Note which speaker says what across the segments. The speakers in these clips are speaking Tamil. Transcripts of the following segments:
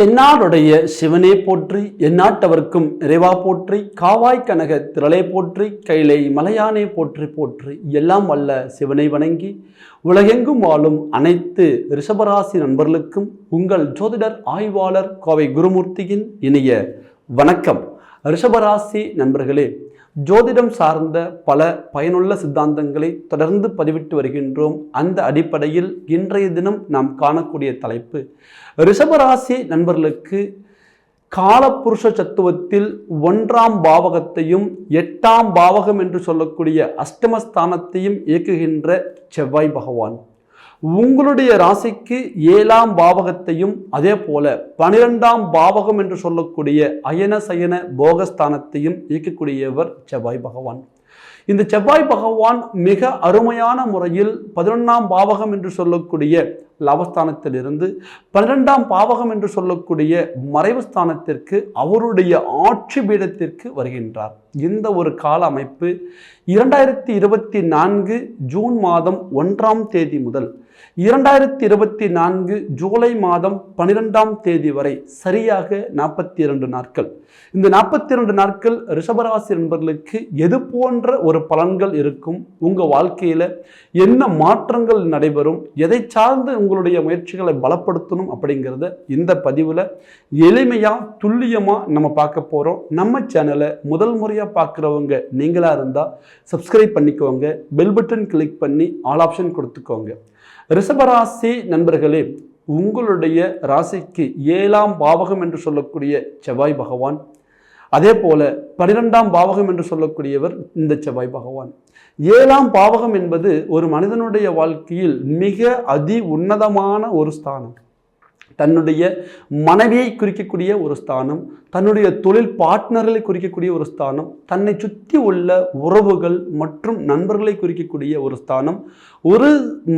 Speaker 1: தென்னாடுடைய சிவனே போற்றி எந்நாட்டவர்க்கும் இறைவா போற்றி காவாய் கனக திரளே போற்றி கைலை மலையானே போற்றி போற்றி எல்லாம் வல்ல சிவனை வணங்கி உலகெங்கும் வாழும் அனைத்து ரிஷபராசி நண்பர்களுக்கும் உங்கள் ஜோதிடர் ஆய்வாளர் கோவை குருமூர்த்தியின் இனிய வணக்கம். ரிஷபராசி நண்பர்களே ஜோதிடம் சார்ந்த பல பயனுள்ள சித்தாந்தங்களை தொடர்ந்து பதிவிட்டு வருகின்றோம். அந்த அடிப்படையில் இன்றைய தினம் நாம் காணக்கூடிய தலைப்பு ரிஷபராசி நண்பர்களுக்கு காலப்புருஷ சத்துவத்தில் ஒன்றாம் பாவகத்தையும் எட்டாம் பாவகம் என்று சொல்லக்கூடிய அஷ்டமஸ்தானத்தையும் இயக்குகின்ற செவ்வாய் பகவான். உங்களுடைய ராசிக்கு ஏழாம் பாவகத்தையும் அதே போல பனிரெண்டாம் பாவகம் என்று சொல்லக்கூடிய அயன சயன போகஸ்தானத்தையும் இயக்கக்கூடியவர் செவ்வாய் பகவான். இந்த செவ்வாய் பகவான் மிக அருமையான முறையில் பதினொன்றாம் பாவகம் என்று சொல்லக்கூடிய லாபஸ்தானத்திலிருந்து பன்னிரெண்டாம் பாவகம் என்று சொல்லக்கூடிய மறைவு ஸ்தானத்திற்கு அவருடைய ஆட்சி பீடத்திற்கு வருகின்றார். இந்த ஒரு கால அமைப்பு இரண்டாயிரத்தி இருபத்தி நான்கு ஜூன் மாதம் ஒன்றாம் தேதி முதல் இரண்டாயிரத்தி இருபத்தி நான்கு ஜூலை மாதம் பனிரெண்டாம் தேதி வரை சரியாக நாற்பத்தி இரண்டு நாட்கள். இந்த நாற்பத்தி இரண்டு நாட்கள் ரிஷபராசி நண்பர்களுக்கு எது போன்ற ஒரு பலன்கள் இருக்கும்? உங்கள் வாழ்க்கையில் என்ன மாற்றங்கள் நடைபெறும்? எதை சார்ந்து உங்களுடைய முயற்சிகளை பலப்படுத்தணும் அப்படிங்கிறத இந்த பதிவில் எளிமையாக துல்லியமாக நம்ம பார்க்க போகிறோம் நம்ம சேனலை முதல் முறையாக பார்க்குறவங்க நீங்களாக இருந்தால் சப்ஸ்கிரைப் பண்ணிக்கோங்க. பெல் பட்டன் கிளிக் பண்ணி ஆல் ஆப்ஷன் கொடுத்துக்கோங்க. ரிஷபராசி நண்பர்களே உங்களுடைய ராசிக்கு ஏழாம் பாவகம் என்று சொல்லக்கூடிய செவ்வாய் பகவான் அதே போல பனிரெண்டாம் பாவகம் என்று சொல்லக்கூடியவர் இந்த செவ்வாய் பகவான். ஏழாம் பாவகம் என்பது ஒரு மனிதனுடைய வாழ்க்கையில் மிக அதி உன்னதமான ஒரு ஸ்தானம். தன்னுடைய மனைவியை குறிக்கக்கூடிய ஒரு ஸ்தானம் தன்னுடைய தொழில் பார்ட்னர்களை குறிக்கக்கூடிய ஒரு ஸ்தானம் தன்னை சுற்றி உள்ள உறவுகள் மற்றும் நண்பர்களை குறிக்கக்கூடிய ஒரு ஸ்தானம். ஒரு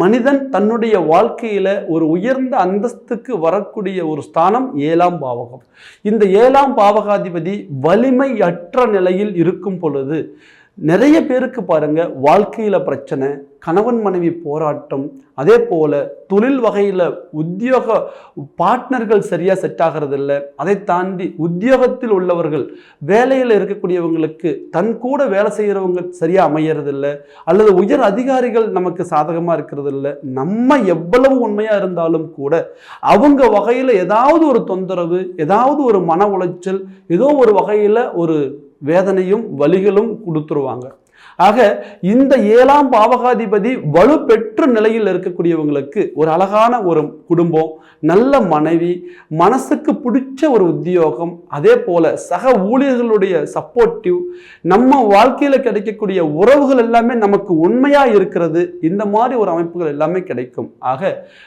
Speaker 1: மனிதன் தன்னுடைய வாழ்க்கையில் ஒரு உயர்ந்த அந்தஸ்துக்கு வரக்கூடிய ஒரு ஸ்தானம் ஏழாம் பாவகம். இந்த ஏழாம் பாவகாதிபதி வலிமையற்ற நிலையில் இருக்கும் பொழுது நிறைய பேருக்கு பாருங்கள் வாழ்க்கையில் பிரச்சனை கணவன் மனைவி போராட்டம் அதே போல் தொழில் வகையில் உத்தியோக பார்ட்னர்கள் சரியாக செட் ஆகிறதில்ல. அதை தாண்டி உத்தியோகத்தில் உள்ளவர்கள் வேலையில் இருக்கக்கூடியவங்களுக்கு தன் கூட வேலை செய்கிறவங்க சரியாக அமையறதில்ல. அல்லது உயர் அதிகாரிகள் நமக்கு சாதகமாக இருக்கிறது இல்லை நம்ம எவ்வளவு உண்மையாக இருந்தாலும் கூட அவங்க வகையில் ஏதாவது ஒரு தொந்தரவு ஏதாவது ஒரு மன உளைச்சல் ஏதோ ஒரு வகையில் ஒரு வேதனையும் வலிகளும் கொடுத்துருவாங்க. ஆக இந்த ஏழாம் பாவகாதிபதி வலுப்பெற்ற நிலையில் இருக்கக்கூடியவங்களுக்கு ஒரு அழகான ஒரு குடும்பம் நல்ல மனைவி மனசுக்கு பிடிச்ச ஒரு உத்தியோகம் அதே போல சக ஊழியர்களுடைய சப்போர்ட்டிவ் நம்ம வாழ்க்கையில் கிடைக்கக்கூடிய உறவுகள் எல்லாமே நமக்கு உண்மையா இருக்கிறது இந்த மாதிரி ஒரு அமைப்புகள் எல்லாமே கிடைக்கும். ஆக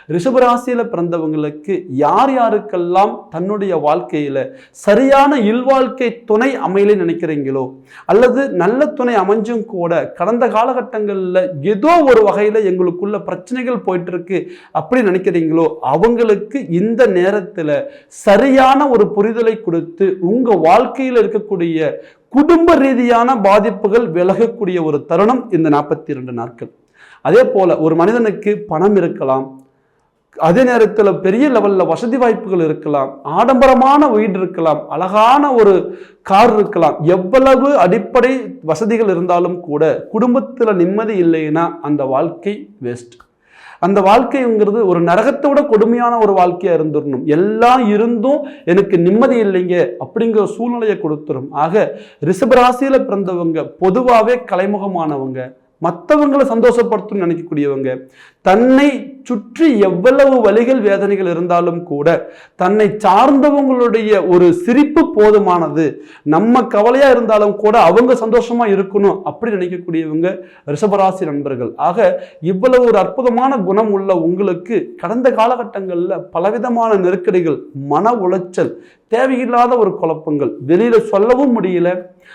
Speaker 1: ரிஷபராசியில் பிறந்தவங்களுக்கு யார் யாருக்கெல்லாம் தன்னுடைய வாழ்க்கையில சரியான இல்வாழ்க்கை துணை அமையலை நினைக்கிறீங்களோ அல்லது நல்ல துணை அமைஞ்சும் கூட கடந்த காலகட்டங்களில் ஏதோ ஒரு வகையில் எங்களுக்குள்ள பிரச்சனைகள் போயிட்டுருக்கு அப்படி நினைக்கிறீங்களோ அவங்களுக்கு இந்த நேரத்தில் சரியான ஒரு புரிதலை கொடுத்து உங்கள் வாழ்க்கையில் இருக்கக்கூடிய குடும்ப ரீதியான பாதிப்புகள் விலகக்கூடிய ஒரு தருணம் இந்த நாற்பத்தி இரண்டு நாட்கள். அதே போல ஒரு மனிதனுக்கு பணம் இருக்கலாம் அதே நேரத்தில் பெரிய லெவலில் வசதி வாய்ப்புகள் இருக்கலாம் ஆடம்பரமான வீடு இருக்கலாம் அழகான ஒரு கார் இருக்கலாம். எவ்வளவு அடிப்படை வசதிகள் இருந்தாலும் கூட குடும்பத்தில் நிம்மதி இல்லைன்னா அந்த வாழ்க்கை வேஸ்ட் அந்த வாழ்க்கைங்கிறது ஒரு நரகத்தை விட கொடுமையான ஒரு வாழ்க்கையாக இருந்துடணும் எல்லாம் இருந்தும் எனக்கு நிம்மதி இல்லைங்க அப்படிங்கிற சூழ்நிலையை கொடுத்துரும். ஆக ரிஷபராசியில் பிறந்தவங்க பொதுவாகவே கலைமுகமானவங்க. மற்றவங்களை சந்தோஷப்படுத்தணும்னு நினைக்கக்கூடியவங்க. தன்னை சுற்றி எவ்வளவு வழிகள் வேதனைகள் இருந்தாலும் கூட தன்னை சார்ந்தவங்களுடைய ஒரு சிரிப்பு போதுமானது நம்ம கவலையா இருந்தாலும் கூட அவங்க சந்தோஷமா இருக்கணும் அப்படி நினைக்கக்கூடியவங்க ரிஷபராசி நண்பர்கள். ஆக இவ்வளவு ஒரு அற்புதமான குணம் உள்ள உங்களுக்கு கடந்த காலகட்டங்களில் பலவிதமான நெருக்கடிகள் மன உளைச்சல் தேவையில்லாத ஒரு குழப்பங்கள் வெளியில சொல்லவும் முடியல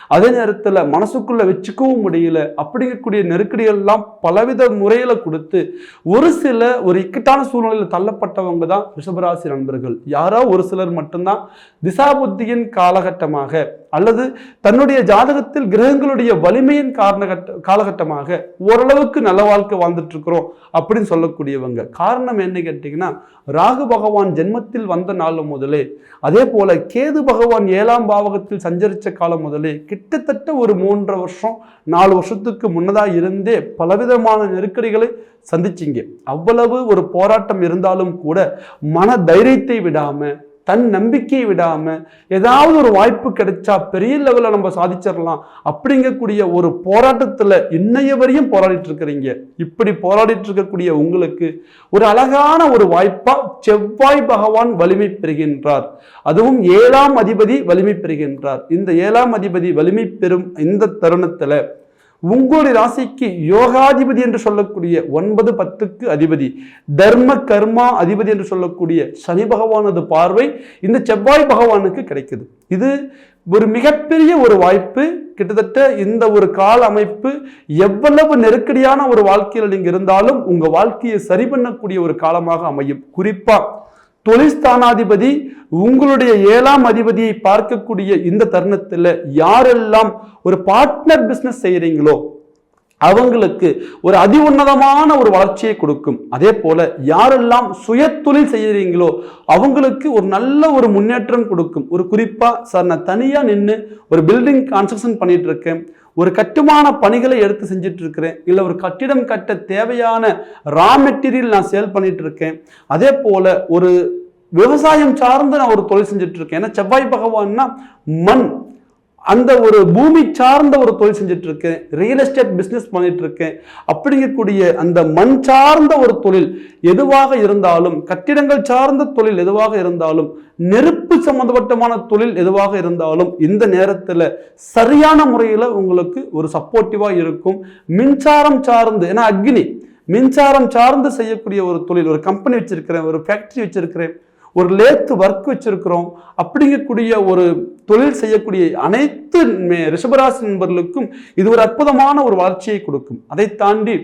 Speaker 1: அதே நேரத்தில் மனசுக்குள்ள வச்சுக்கவும் முடியல அப்படிங்கக்கூடிய நெருக்கடிகள்லாம் பலவித முறையில் கொடுத்து ஒரு சில ஒரு இக்கட்டான சூழ்நிலையில் தள்ளப்பட்டவங்க தான் ரிஷபராசி நண்பர்கள். யாரோ ஒரு சிலர் மட்டும்தான் திசாபுத்தியின் காலகட்டமாக அல்லது தன்னுடைய ஜாதகத்தில் கிரகங்களுடைய வலிமையின் காரணகட்ட காலகட்டமாக ஓரளவுக்கு நல்ல வாழ்க்கை வாழ்ந்துட்டு இருக்கிறோம் அப்படின்னு சொல்லக்கூடியவங்க. காரணம் என்ன கேட்டிங்கன்னா ராகு பகவான் ஜென்மத்தில் வந்த நாள் முதலே அதே போல கேது பகவான் ஏழாம் பாவகத்தில் சஞ்சரித்த காலம் முதலே கிட்டத்தட்ட ஒரு மூன்றரை வருஷம் நாலு வருஷத்துக்கு முன்னதாக இருந்தே பலவிதமான நெருக்கடிகளை சந்திச்சிங்க. அவ்வளவு ஒரு போராட்டம் இருந்தாலும் கூட மன தைரியத்தை விடாம தன் நம்பிக்கையை விடாமல் ஏதாவது ஒரு வாய்ப்பு கிடைச்சா பெரிய லெவலில் நம்ம சாதிச்சிடலாம் அப்படிங்கக்கூடிய ஒரு போராட்டத்தில் இன்னைய வரையும் போராடிட்டு இருக்கிறீங்க. இப்படி போராடிட்டு இருக்கக்கூடிய உங்களுக்கு ஒரு அழகான ஒரு வாய்ப்பாக செவ்வாய் பகவான் வலிமை பெறுகின்றார். அதுவும் ஏழாம் அதிபதி வலிமை பெறுகின்றார். இந்த ஏழாம் அதிபதி வலிமை பெறும் இந்த தருணத்தில் உங்களுடைய ராசிக்கு யோகாதிபதி என்று சொல்லக்கூடிய ஒன்பது பத்துக்கு அதிபதி தர்ம கர்மா அதிபதி என்று சொல்லக்கூடிய சனி பகவானது பார்வை இந்த செவ்வாய் பகவானுக்கு கிடைக்குது. இது ஒரு மிகப்பெரிய ஒரு வாய்ப்பு. கிட்டத்தட்ட இந்த ஒரு கால அமைப்பு எவ்வளவு நெருக்கடியான ஒரு வாழ்க்கையில் நீங்கள் இருந்தாலும் உங்கள் வாழ்க்கையை சரி பண்ணக்கூடிய ஒரு காலமாக அமையும். குறிப்பாக தொழில்ஸ்தானாதிபதி உங்களுடைய ஏழாம் அதிபதியை பார்க்கக்கூடிய இந்த தருணத்தில் யாரெல்லாம் ஒரு பார்ட்னர் பிஸ்னஸ் செய்கிறீங்களோ அவங்களுக்கு ஒரு அதி உன்னதமான ஒரு வளர்ச்சியை கொடுக்கும். அதே போல யாரெல்லாம் சுய தொழில் செய்கிறீங்களோ அவங்களுக்கு ஒரு நல்ல ஒரு முன்னேற்றம் கொடுக்கும். ஒரு குறிப்பாக சார் நான் தனியாக நின்று ஒரு பில்டிங் கன்ஸ்ட்ரக்ஷன் பண்ணிட்டு இருக்கேன். ஒரு கட்டுமான பணிகளை எடுத்து செஞ்சுட்டு இருக்கிறேன் இல்லை ஒரு கட்டிடம் கட்ட தேவையான ரா மெட்டீரியல் நான் சேல் பண்ணிட்டு இருக்கேன் அதே போல ஒரு விவசாயம் சார்ந்து நான் ஒரு தொழில் செஞ்சுட்டு இருக்கேன் ஏன்னா செவ்வாய் பகவான்னா மண். அந்த ஒரு பூமி சார்ந்த ஒரு தொழில் செஞ்சுட்டு இருக்கேன் ரியல் எஸ்டேட் பிஸ்னஸ் பண்ணிட்டு இருக்கேன் அப்படிங்கக்கூடிய அந்த மண் சார்ந்த ஒரு தொழில் எதுவாக இருந்தாலும் கட்டிடங்கள் சார்ந்த தொழில் எதுவாக இருந்தாலும் நெருப்பு சம்பந்தப்பட்டமான தொழில் எதுவாக இருந்தாலும் இந்த நேரத்தில் சரியான முறையில் உங்களுக்கு ஒரு சப்போர்ட்டிவாக இருக்கும். மின்சாரம் சார்ந்து ஏன்னா அக்னி மின்சாரம் சார்ந்து செய்யக்கூடிய ஒரு தொழில் ஒரு கம்பெனி வச்சிருக்கிறேன் ஒரு ஃபேக்டரி வச்சிருக்கிறேன். ஒரு லேத்து ஒர்க் வச்சிருக்கிறோம் அப்படிங்கக்கூடிய ஒரு தொழில் செய்யக்கூடிய அனைத்து ரிஷபராசி நண்பர்களுக்கும் இது ஒரு அற்புதமான ஒரு வளர்ச்சியை கொடுக்கும். அதை தாண்டி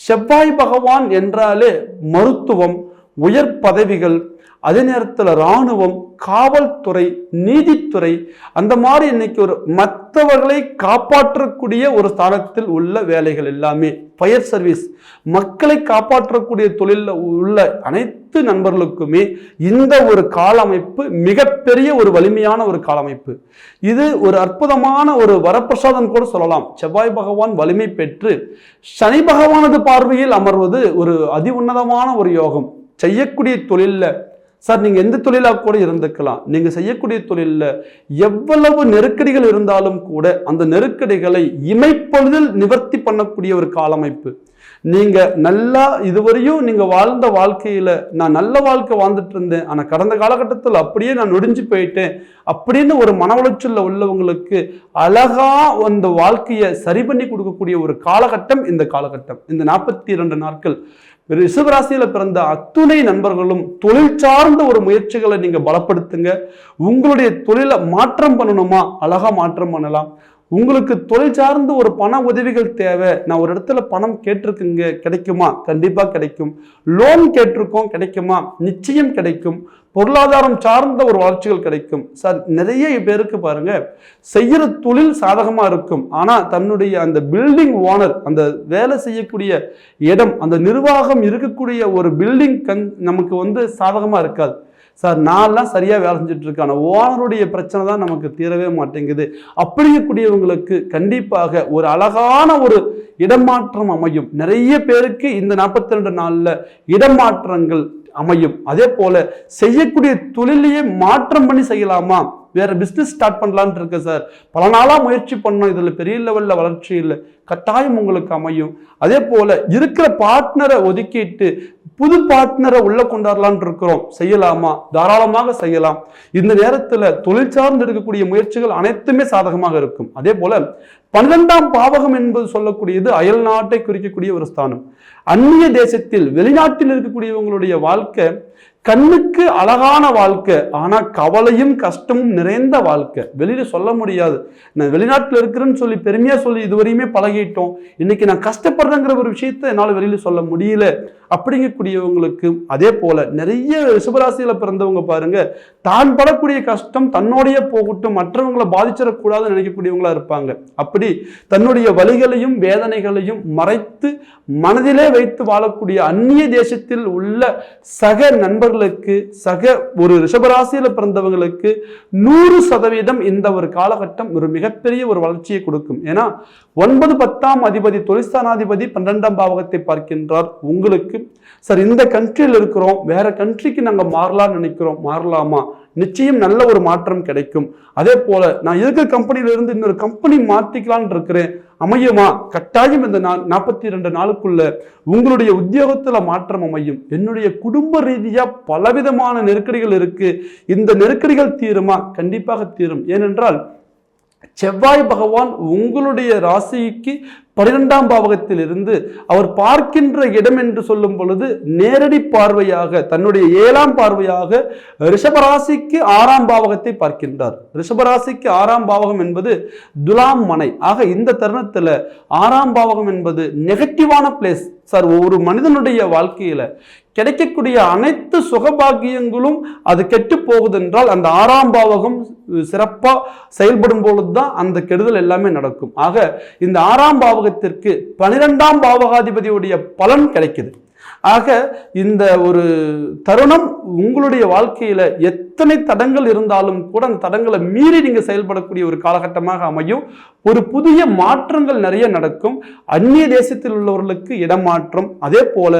Speaker 1: செவ்வாய் பகவான் என்றாலே மருத்துவம் உயர் பதவிகள் அதே நேரத்தில் இராணுவம் காவல்துறை நீதித்துறை அந்த மாதிரி இன்னைக்கு ஒரு மற்றவர்களை காப்பாற்றக்கூடிய ஒரு ஸ்தானத்தில் உள்ள வேலைகள் எல்லாமே. ஃபயர் சர்வீஸ் மக்களை காப்பாற்றக்கூடிய தொழிலில் உள்ள அனைத்து நண்பர்களுக்குமே இந்த ஒரு காலமைப்பு மிகப்பெரிய ஒரு வலிமையான ஒரு காலமைப்பு. இது ஒரு அற்புதமான ஒரு வரப்பிரசாதம் கூட சொல்லலாம். செவ்வாய் பகவான் வலிமை பெற்று சனி பகவானது பார்வையில் அமர்வது ஒரு அதி உன்னதமான ஒரு யோகம். செய்யக்கூடிய தொழிலில் சார் நீங்கள் எந்த தொழிலாக கூட இருந்துக்கலாம். நீங்கள் செய்யக்கூடிய தொழிலில் எவ்வளவு நெருக்கடிகள் இருந்தாலும் கூட அந்த நெருக்கடிகளை இமைப்பொழுதில் நிவர்த்தி பண்ணக்கூடிய ஒரு காலமைப்பு. நீங்கள் நல்லா இதுவரையும் நீங்கள் வாழ்ந்த வாழ்க்கையில் நான் நல்ல வாழ்க்கை வாழ்ந்துட்டு இருந்தேன். ஆனால் கடந்த காலகட்டத்தில் அப்படியே நான் நொடிஞ்சு போயிட்டேன். அப்படின்னு ஒரு மன உளைச்சலில் உள்ளவங்களுக்கு அழகா அந்த வாழ்க்கையை சரி பண்ணி கொடுக்கக்கூடிய ஒரு காலகட்டம் இந்த காலகட்டம். இந்த நாற்பத்தி இரண்டு நாட்கள் ரிஷபராசியில் பிறந்த அத்துணை நண்பர்களும் தொழில் சார்ந்த ஒரு முயற்சிகளை நீங்க பலப்படுத்துங்க. உங்களுடைய தொழிலை மாற்றம் பண்ணணுமா? அழகா மாற்றம் பண்ணலாம். உங்களுக்கு தொழில் சார்ந்த ஒரு பண உதவிகள் தேவை. நான் ஒரு இடத்துல பணம் கேட்டிருக்குங்க கிடைக்குமா? கண்டிப்பாக கிடைக்கும். லோன் கேட்டிருக்கோம் கிடைக்குமா? நிச்சயம் கிடைக்கும். பொருளாதாரம் சார்ந்த ஒரு வளர்ச்சிகள் கிடைக்கும். சார் நிறைய பேருக்கு பாருங்க செய்கிற தொழில் சாதகமாக இருக்கும். ஆனால் தன்னுடைய அந்த பில்டிங் ஓனர் அந்த வேலை செய்யக்கூடிய இடம் அந்த நிர்வாகம் இருக்கக்கூடிய ஒரு பில்டிங் கண் நமக்கு வந்து சாதகமாக இருக்காது. சார் நான்லாம் சரியாக வேலை செஞ்சுட்டு இருக்கேன் ஆனால் ஓனருடைய பிரச்சனை தான் நமக்கு தீரவே மாட்டேங்குது. அப்படியக்கூடியவங்களுக்கு கண்டிப்பாக ஒரு அழகான ஒரு இடமாற்றம் அமையும். நிறைய பேருக்கு இந்த நாற்பத்தி ரெண்டு நாளில் இடமாற்றங்கள் அமையும். அதே போல செய்யக்கூடிய தொழிலையே மாற்றம் பண்ணி செய்யலாமா? வேற பிஸ்னஸ் ஸ்டார்ட் பண்ணலான்ட்டு இருக்கேன் சார் பல நாளாக முயற்சி பண்ணோம். இதில் பெரிய லெவலில் வளர்ச்சி இல்லை. கட்டாயம் உங்களுக்கு அமையும். அதே போல இருக்கிற பார்ட்னரை ஒதுக்கிட்டு புது பார்ட்னரை உள்ளே கொண்டாடலான் இருக்கிறோம். செய்யலாமா? தாராளமாக செய்யலாம். இந்த நேரத்தில் தொழில் சார்ந்து இருக்கக்கூடிய முயற்சிகள் அனைத்துமே சாதகமாக இருக்கும். அதே போல பன்னிரெண்டாம் பாவகம் என்பது சொல்லக்கூடியது அயல் நாட்டை குறிக்கக்கூடிய ஒரு ஸ்தானம். அந்நிய தேசத்தில் வெளிநாட்டில் இருக்கக்கூடியவங்களுடைய வாழ்க்கை கண்ணுக்கு அழகான வாழ்க்கை ஆனால் கவலையும் கஷ்டமும் நிறைந்த வாழ்க்கை. வெளியில் சொல்ல முடியாது. நான் வெளிநாட்டில் இருக்கிறேன்னு சொல்லி பெருமையாக சொல்லி இதுவரையுமே பழகிட்டோம். இன்னைக்கு நான் கஷ்டப்படுறேங்கிற ஒரு விஷயத்த என்னால் வெளியில் சொல்ல முடியல. அப்படிங்கக்கூடியவங்களுக்கு அதே போல நிறைய ரிஷபராசியில பிறந்தவங்க பாருங்க தான் படக்கூடிய கஷ்டம் தன்னோடைய போகட்டும் மற்றவங்களை பாதிச்சிடக்கூடாதுன்னு நினைக்கக்கூடியவங்களா இருப்பாங்க. அப்படி தன்னுடைய வலிகளையும் வேதனைகளையும் மறைத்து மனதிலே வைத்து வாழக்கூடிய அந்நிய தேசத்தில் உள்ள சக நண்பர்கள் பிறந்தவர்களுக்கு சக ஒரு ரிஷபராசியில் பிறந்தவங்களுக்கு நூறு சதவீதம் இந்த ஒரு காலகட்டம் ஒரு மிகப்பெரிய ஒரு வளர்ச்சியை கொடுக்கும். ஏன்னா ஒன்பது பத்தாம் அதிபதி தொழிற்சானாதிபதி பன்னிரெண்டாம் பாவகத்தை பார்க்கின்றார். உங்களுக்கு சார் இந்த கண்ட்ரியில் இருக்கிறோம் வேற கண்ட்ரிக்கு நாங்கள் மாறலாம்னு நினைக்கிறோம் மாறலாமா? நிச்சயம் நல்ல ஒரு மாற்றம் கிடைக்கும். அதே போல நான் இருக்கிற கம்பெனியில இருந்து இன்னொரு கம்பெனி மாத்திக்கலாம்னு இருக்கிறேன்? அமையுமா? கட்டாயம் இந்த நா நாற்பத்தி ரெண்டு நாளுக்குள்ள உங்களுடைய உத்தியோகத்துல மாற்றம் அமையும். என்னுடைய குடும்ப ரீதியா பலவிதமான நெருக்கடிகள் இருக்கு. இந்த நெருக்கடிகள் தீருமா? கண்டிப்பாக தீரும். ஏனென்றால் செவ்வாய் பகவான் உங்களுடைய ராசிக்கு பன்னிரெண்டாம் பாவகத்திலிருந்து அவர் பார்க்கின்ற இடம் என்று சொல்லும் பொழுது நேரடி பார்வையாக தன்னுடைய ஏழாம் பார்வையாக ரிஷபராசிக்கு ஆறாம் பாவகத்தை பார்க்கின்றார். ரிஷபராசிக்கு ஆறாம் பாவகம் என்பது துலாம் மனை. ஆக இந்த தருணத்தில் ஆறாம் பாவகம் என்பது நெகட்டிவான பிளேஸ் சார் ஒரு மனிதனுடைய வாழ்க்கையில கிடைக்கக்கூடிய அனைத்து சுகபாக்கியங்களும் அது கெட்டு போகுதென்றால் அந்த ஆறாம் பாவகம் சிறப்பாக செயல்படும் பொழுதுதான் அந்த கெடுதல் எல்லாமே நடக்கும். ஆக இந்த ஆறாம் பாவகம் பாவகத்திற்கு பனிரெண்டாம் பாவகாதிபதியுடைய பலன் கிடைக்குது. ஆக இந்த ஒரு தருணம் உங்களுடைய வாழ்க்கையில எத்தனை தடங்கள் இருந்தாலும் கூட அந்த தடங்களை மீறி நீங்க செயல்படக்கூடிய ஒரு காலகட்டமாக அமையும். ஒரு புதிய மாற்றங்கள் நிறைய நடக்கும். அந்நிய தேசத்தில் உள்ளவர்களுக்கு இடமாற்றம் அதே போல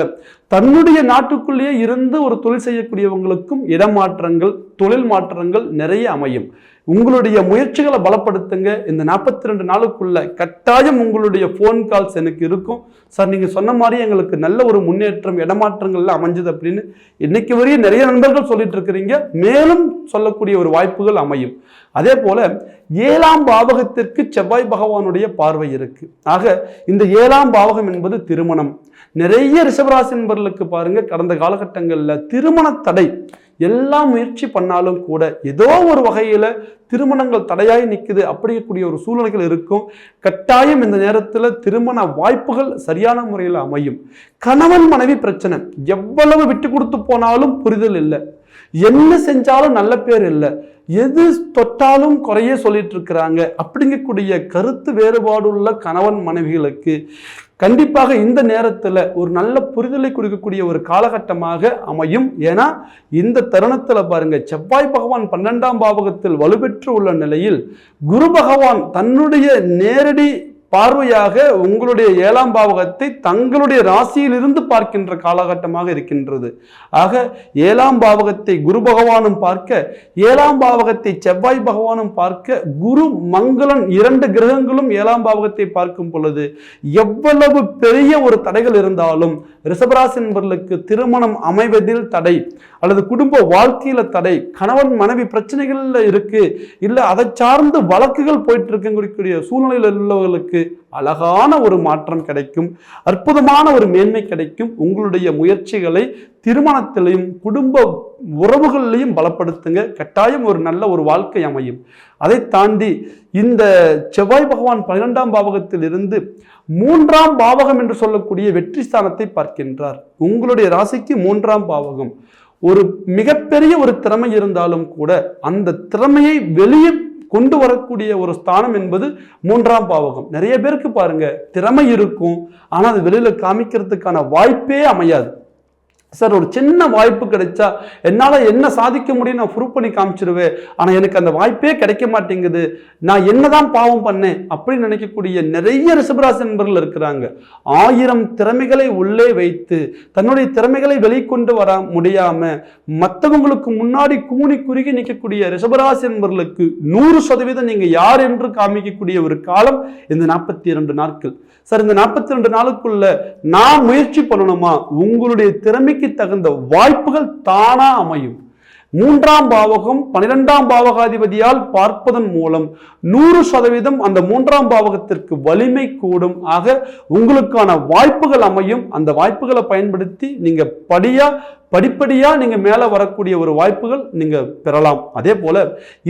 Speaker 1: தன்னுடைய நாட்டுக்குள்ளேயே இருந்து ஒரு தொழில் செய்யக்கூடியவங்களுக்கும் இடமாற்றங்கள் தொழில் மாற்றங்கள் நிறைய அமையும். உங்களுடைய முயற்சிகளை பலப்படுத்துங்க. இந்த நாற்பத்தி ரெண்டு நாளுக்குள்ள கட்டாயம் உங்களுடைய ஃபோன் கால்ஸ் எனக்கு இருக்கும். சார் நீங்கள் சொன்ன மாதிரி எங்களுக்கு நல்ல ஒரு முன்னேற்றம் இடமாற்றங்கள்லாம் அமைஞ்சது அப்படின்னு இன்னைக்கு வரையும் நிறைய நண்பர்கள் சொல்லிட்டு இருக்கிறீங்க. மேலும் சொல்லக்கூடிய ஒரு வாய்ப்புகள் அமையும். அதே போல ஏழாம் பாவகத்திற்கு செவ்வாய் பகவானுடைய பார்வை இருக்கு. ஆக இந்த ஏழாம் பாவகம் என்பது திருமணம். நிறைய ரிஷபராசி நண்பர்களுக்கு பாருங்க கடந்த காலகட்டங்களில் திருமண தடை எல்லாம் முயற்சி பண்ணாலும் கூட ஏதோ ஒரு வகையில் திருமணங்கள் தடையாய் நிற்குது அப்படிங்கக்கூடிய ஒரு சூழ்நிலைகள் இருக்கும். கட்டாயம் இந்த நேரத்தில் திருமண வாய்ப்புகள் சரியான முறையில் அமையும். கணவன் மனைவி பிரச்சனை. எவ்வளவு விட்டு கொடுத்து போனாலும் புரிதல் இல்லை. என்ன செஞ்சாலும் நல்ல பேர் இல்லை. எது தொட்டாலும் குறைய சொல்லிட்டு இருக்கிறாங்க. அப்படிங்கக்கூடிய கருத்து வேறுபாடுள்ள கணவன் மனைவிகளுக்கு கண்டிப்பாக இந்த நேரத்தில் ஒரு நல்ல புரிதலை கொடுக்கக்கூடிய ஒரு காலகட்டமாக அமையும். ஏன்னா இந்த தருணத்தில் பாருங்க செவ்வாய் பகவான் பன்னெண்டாம் பாவகத்தில் வலுப்பெற்று உள்ள நிலையில் குரு பகவான் தன்னுடைய நேரடி பார்வையாக உங்களுடைய ஏழாம் பாவகத்தை தங்களுடைய ராசியிலிருந்து பார்க்கின்ற காலகட்டமாக இருக்கின்றது. ஆக ஏழாம் பாவகத்தை குரு பகவானும் பார்க்க ஏழாம் பாவகத்தை செவ்வாய் பகவானும் பார்க்க குரு மங்களன் இரண்டு கிரகங்களும் ஏழாம் பாவகத்தை பார்க்கும் பொழுது எவ்வளவு பெரிய ஒரு தடைகள் இருந்தாலும் ரிஷபராசி நண்பர்களுக்கு திருமணம் அமைவதில் தடை அல்லது குடும்ப வாழ்க்கையில தடை கணவன் மனைவி பிரச்சனைகள்ல இருக்கு இல்ல அதை சார்ந்து வழக்குகள் போயிட்டு இருக்கக்கூடிய சூழ்நிலையில் உள்ளவர்களுக்கு அழகான ஒரு மாற்றம் கிடைக்கும் அற்புதமான ஒரு மேன்மை கிடைக்கும். உங்களுடைய முயற்சிகளை திருமணத்திலையும் குடும்ப உறவுகள்லையும் பலப்படுத்துங்க. கட்டாயம் ஒரு நல்ல ஒரு வாழ்க்கை அமையும். அதை தாண்டி இந்த செவ்வாய் பகவான் பன்னிரெண்டாம் பாவகத்தில் இருந்து மூன்றாம் பாவகம் என்று சொல்லக்கூடிய வெற்றி ஸ்தானத்தை பார்க்கின்றார். உங்களுடைய ராசிக்கு மூன்றாம் பாவகம். ஒரு மிகப்பெரிய ஒரு திறமை இருந்தாலும் கூட அந்த திறமையை வெளியே கொண்டு வரக்கூடிய ஒரு ஸ்தானம் என்பது மூன்றாம் பாவகம். நிறைய பேருக்கு பாருங்க திறமை இருக்கும் ஆனால் அது வெளியில காமிக்கிறதுக்கான வாய்ப்பே அமையாது. சார் ஒரு சின்ன வாய்ப்பு கிடைச்சா என்னால் என்ன சாதிக்க முடியும் நான் ப்ரூவ் பண்ணி காமிச்சிருவேன். ஆனால் எனக்கு அந்த வாய்ப்பே கிடைக்க மாட்டேங்குது. நான் என்னதான் பாவம் பண்ணேன் அப்படின்னு நினைக்கக்கூடிய நிறைய ரிஷபராசி நண்பர்கள் இருக்கிறாங்க. ஆயிரம் திறமைகளை உள்ளே வைத்து தன்னுடைய திறமைகளை வெளிக்கொண்டு வர முடியாம மற்றவங்களுக்கு முன்னாடி கூனி குறுகி நிற்கக்கூடிய ரிஷபராசி நண்பர்களுக்கு நூறு சதவீதம் நீங்க யார் என்று காமிக்கக்கூடிய ஒரு காலம் இந்த நாற்பத்தி இரண்டு நாட்கள். சார் இந்த நாற்பத்தி ரெண்டு நாளுக்குள்ள நான் முயற்சி பண்ணணுமா? உங்களுடைய திறமைக்கு தகுந்த வாய்ப்புகள் தானா அமையும். மூன்றாம் பாவகம் பனிரெண்டாம் பாவகாதிபதியால் பார்ப்பதன் மூலம் நூறு சதவீதம் அந்த மூன்றாம் பாவகத்திற்கு வலிமை கூடும். ஆக உங்களுக்கான வாய்ப்புகள் அமையும். அந்த வாய்ப்புகளை பயன்படுத்தி நீங்க படியா படிப்படியாக நீங்கள் மேலே வரக்கூடிய ஒரு வாய்ப்புகள் நீங்கள் பெறலாம். அதே போல்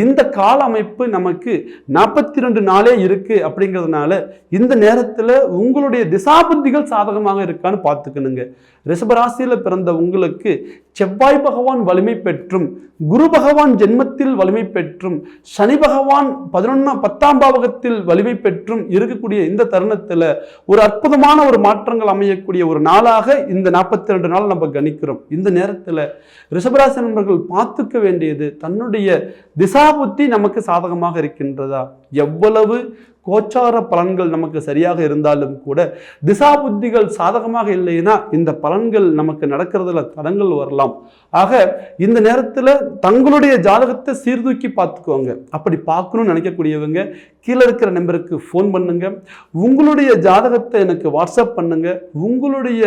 Speaker 1: இந்த கால அமைப்பு நமக்கு நாற்பத்தி ரெண்டு நாளே இருக்குது அப்படிங்கிறதுனால இந்த நேரத்தில் உங்களுடைய திசாபுத்திகள் சாதகமாக இருக்கான்னு பார்த்துக்கணுங்க. ரிஷபராசியில் பிறந்த உங்களுக்கு செவ்வாய் பகவான் வலிமை பெற்றும் குரு பகவான் ஜென்மத்தில் வலிமை பெற்றும் சனி பகவான் பதினொன்றாம் பத்தாம் பாவகத்தில் வலிமை பெற்றும் இருக்கக்கூடிய இந்த தருணத்தில் ஒரு அற்புதமான ஒரு மாற்றங்கள் அமையக்கூடிய ஒரு நாளாக இந்த நாற்பத்தி ரெண்டு நாள் நம்ம கணிக்கிறோம். இந்த நேரத்தில் ரிஷபராசி நண்பர்கள் பார்த்துக்க வேண்டியது தன்னுடைய திசாபுத்தி நமக்கு சாதகமாக இருக்கின்றதா? எவ்வளவு கோச்சார பலன்கள் நமக்கு சரியாக இருந்தாலும் கூட திசா புத்திகள் சாதகமாக இல்லைன்னா இந்த பலன்கள் நமக்கு நடக்கிறதுல தடங்கள் வரலாம். ஆக இந்த நேரத்தில் தங்களுடைய ஜாதகத்தை சீர்தூக்கி பார்த்துக்கோங்க. அப்படி பார்க்கணும்னு நினைக்கக்கூடியவங்க கீழே இருக்கிற நம்பருக்கு ஃபோன் பண்ணுங்க. உங்களுடைய ஜாதகத்தை எனக்கு வாட்ஸ்அப் பண்ணுங்க. உங்களுடைய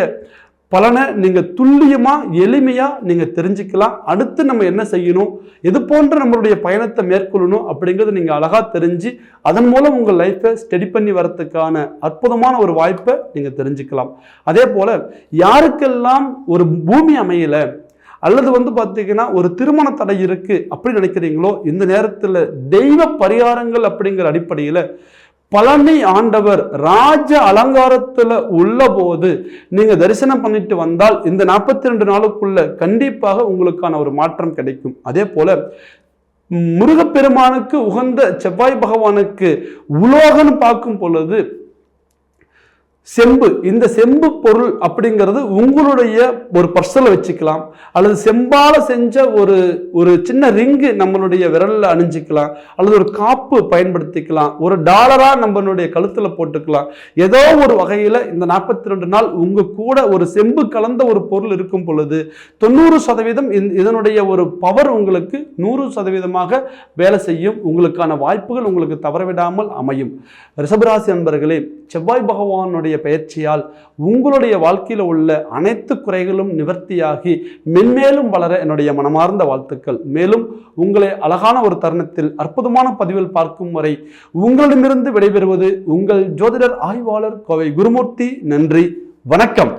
Speaker 1: பலனை நீங்கள் துல்லியமாக எளிமையாக நீங்கள் தெரிஞ்சுக்கலாம். அடுத்து நம்ம என்ன செய்யணும்? எது போன்ற நம்மளுடைய பயணத்தை மேற்கொள்ளணும் அப்படிங்கிறது நீங்கள் அழகாக தெரிஞ்சு அதன் மூலம் உங்கள் லைஃப்பை ஸ்டடி பண்ணி வரத்துக்கான அற்புதமான ஒரு வாய்ப்பை நீங்கள் தெரிஞ்சுக்கலாம். அதே போல் யாருக்கெல்லாம் ஒரு பூமி அமையலை அல்லது வந்து பார்த்தீங்கன்னா ஒரு திருமண தடை இருக்குது அப்படின்னு நினைக்கிறீங்களோ இந்த நேரத்தில் தெய்வ பரிகாரங்கள் அப்படிங்கிற அடிப்படையில் பழனி ஆண்டவர் ராஜ அலங்காரத்தில் உள்ள போது நீங்க தரிசனம் பண்ணிட்டு வந்தால் இந்த நாற்பத்தி ரெண்டு நாளுக்குள்ள கண்டிப்பாக உங்களுக்கான ஒரு மாற்றம் கிடைக்கும். அதே போல முருகப்பெருமானுக்கு உகந்த செவ்வாய் பகவானுக்கு உலோகன்னு பார்க்கும் பொழுது செம்பு இந்த செம்பு பொருள் அப்படிங்கிறது உங்களுடைய ஒரு பர்சலை வச்சுக்கலாம். அல்லது செம்பால செஞ்ச ஒரு ஒரு சின்ன ரிங்கு நம்மளுடைய விரலில் அணிஞ்சிக்கலாம். அல்லது ஒரு காப்பு பயன்படுத்திக்கலாம். ஒரு டாலரா நம்மளுடைய கழுத்தில் போட்டுக்கலாம். ஏதோ ஒரு வகையில் இந்த நாற்பத்தி ரெண்டு நாள் உங்க கூட ஒரு செம்பு கலந்த ஒரு பொருள் இருக்கும் பொழுது தொண்ணூறு சதவீதம் இதனுடைய ஒரு பவர் உங்களுக்கு நூறு சதவீதமாக வேலை செய்யும். உங்களுக்கான வாய்ப்புகள் உங்களுக்கு தவறவிடாமல் அமையும். ரிஷபராசி அன்பர்களே செவ்வாய் பகவானுடைய பயிற்சியால் உங்களுடைய வாழ்க்கையில் உள்ள அனைத்து குறைகளும் நிவர்த்தியாகி மென்மேலும் வளர என்னுடைய மனமார்ந்த வாழ்த்துக்கள். மேலும் உங்களை அழகான ஒரு தருணத்தில் அற்புதமான பதிவில் பார்க்கும் வரை உங்களிடமிருந்து விடைபெறுவது உங்கள் ஜோதிடர் ஆய்வாளர் கோவை குருமூர்த்தி. நன்றி. வணக்கம்.